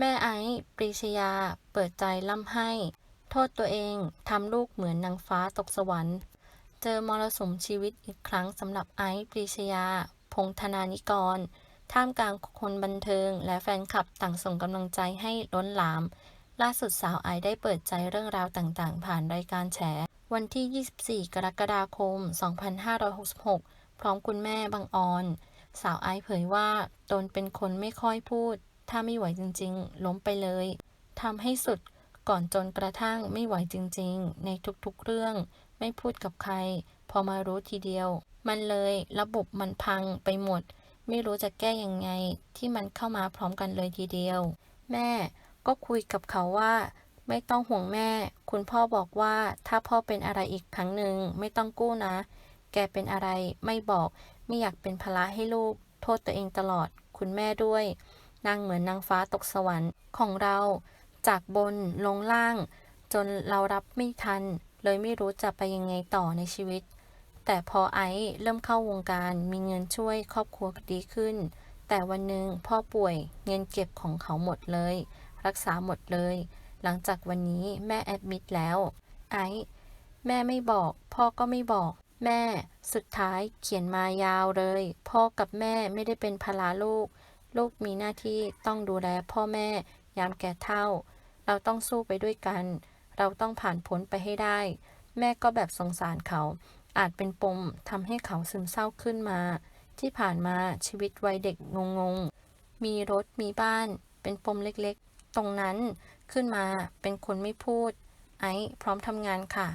แม่ไอซ์ปรีชยา เปิดใจล่ำให้ โทษตัวเองทำลูกเหมือนนางฟ้าตกสวรรค์ เจอมรสุมชีวิตอีกครั้งสำหรับไอซ์ปรีชยา พงธนานิกร ท่ามกลางคนบันเทิง และแฟนคลับต่างส่งกำลังใจให้ล้นหลาม ล่าสุดสาวไอซ์ได้เปิดใจเรื่องราวต่างๆ ผ่านรายการแฉ วันที่ 24 กรกฎาคม 2566 พร้อมคุณแม่บางออน สาวไอซ์เผยว่าตนเป็นคนไม่ค่อยพูด ถ้าไม่ไหวจริงๆ ล้มไปเลยทำให้สุดก่อนจนกระทั่งไม่ไหวจริงๆ ในทุกๆเรื่อง ไม่พูดกับใคร พอมารู้ทีเดียว มันเลยระบบมันพังไปหมด ไม่รู้จะแก้ยังไงที่มันเข้ามาพร้อมกันเลยทีเดียว แม่ก็คุยกับเขาว่า ไม่ต้องห่วงแม่ คุณพ่อบอกว่าถ้าพ่อเป็นอะไรอีกครั้งหนึ่งไม่ต้องกู้นะ แกเป็นอะไรไม่บอก ไม่อยากเป็นภาระให้ลูก โทษตัวเองตลอด คุณแม่ด้วย นางเหมือนนางฟ้าตกสวรรค์ของเรา จากบนลงล่าง จนเรารับไม่ทัน เลยไม่รู้จะไปยังไงต่อในชีวิต แต่พอไอซ์เริ่มเข้าวงการมีเงินช่วยครอบครัวดีขึ้น แต่วันหนึ่งพ่อป่วยเงินเก็บของเขาหมดเลย รักษาหมดเลย หลังจากวันนี้แม่แอดมิดแล้ว ไอซ์แม่ไม่บอก พ่อก็ไม่บอกแม่ สุดท้ายเขียนมายาวเลย พ่อกับแม่ไม่ได้เป็นภาระลูก ลูกมีหน้าที่ต้องดูแลพ่อแม่ยามแก่เฒ่า เราต้องสู้ไปด้วยกัน เราต้องผ่านพ้นไปให้ได้ แม่ก็แบบสงสารเขา อาจเป็นปมทำให้เขาซึมเศร้าขึ้นมา ที่ผ่านมาชีวิตวัยเด็กงงๆมีรถมีบ้าน เป็นปมเล็กๆ ตรงนั้นขึ้นมาเป็นคนไม่พูด ไอซ์พร้อมทำงานค่ะ